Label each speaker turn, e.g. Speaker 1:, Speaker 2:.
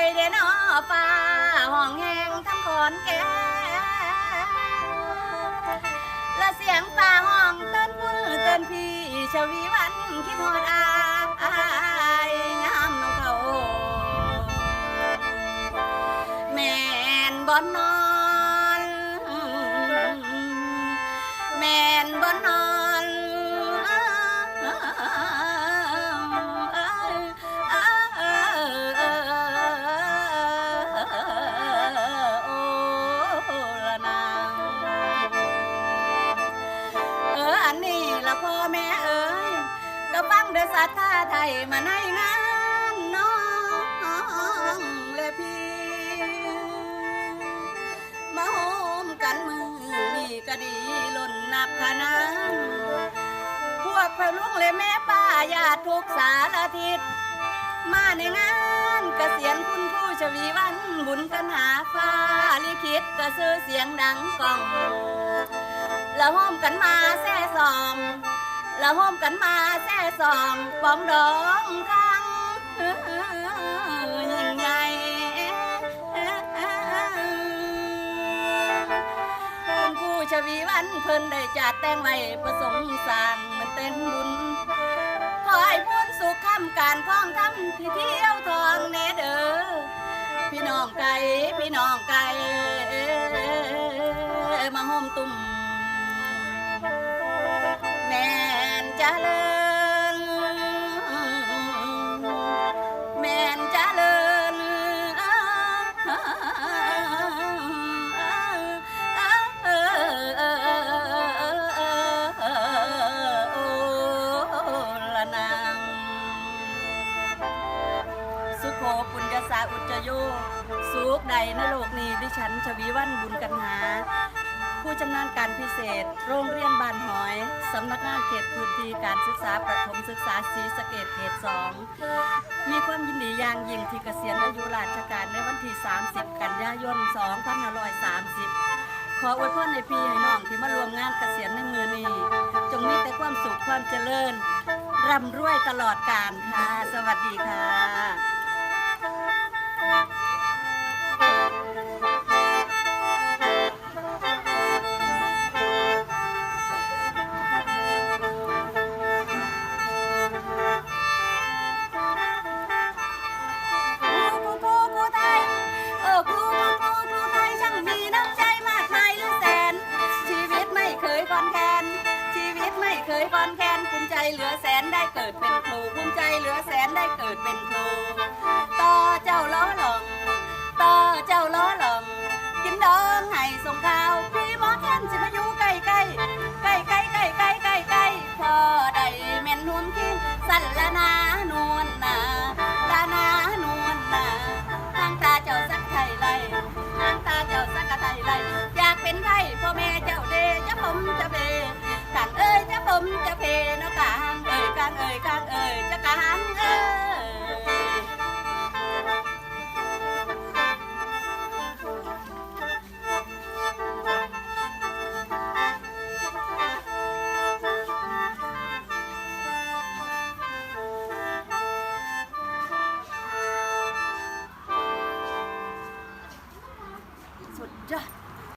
Speaker 1: อยเดนอฝ่าห้องแหงทั้งขอนแก่และเสียงฝ่าห้องเต้นพุ่นเต้นพี่ชวีวันคิดฮอดอายงามน้องเขาแม่นบ่นอน แม่นบ่นอน ก็ฟังด้วยศรัทธาไทยมาในงานน้องและพี่มาโฮมกันมือนี่ก็ดีล้นนับขนาพวกพระลุงและแม่ป้าญาติทุกสารทิศมาในงานเกษียณคุณผู้ชวีวันบุญกันหาฟ้าลิขิตกระซื้อเสียงดังก้องละโฮมกันมาแซ่ซอม ละโฮมกันมาแซ่ซอมปองดองคังยิ่งใหญ่คุณผู้ชวีวันเพิ่นได้จัดแต่งไว้ประสงค์สร้างมันเป็นบุญขอให้บุญสุขคำการคล้องทำที่เที่ยวทองเนเด้อพี่น้องไก่พี่น้องไก่มาห่มตุ่ม เจริญแม่นเจริญโอ้ละนางสุโขปุญญาสาอุจโยสุขใดในโลกนี้ดิฉันชวีวันบุญกันหา ผู้ชำนาญการพิเศษ โรงเรียนบ้านหอย สำนักงานเขตพื้นที่การศึกษาประถมศึกษาศรีสะเกดเขตสองมีความยินดีอย่างยิ่งที่เกษียณอายุราชการในวันที่ 30 กันยายน 2530 ขออวยพรในพี่ให้น้องที่มารวมงานเกษียณในมือนี้จงมีแต่ความสุขความเจริญร่ำรวยตลอดกาลค่ะ สวัสดีค่ะ ยคอนแคนภูมิใจเหลือแสนได้เกิดเป็นครูภูมิใจเหลือแสนได้เกิดเป็นครูต่อเจ้าล้อ Happy.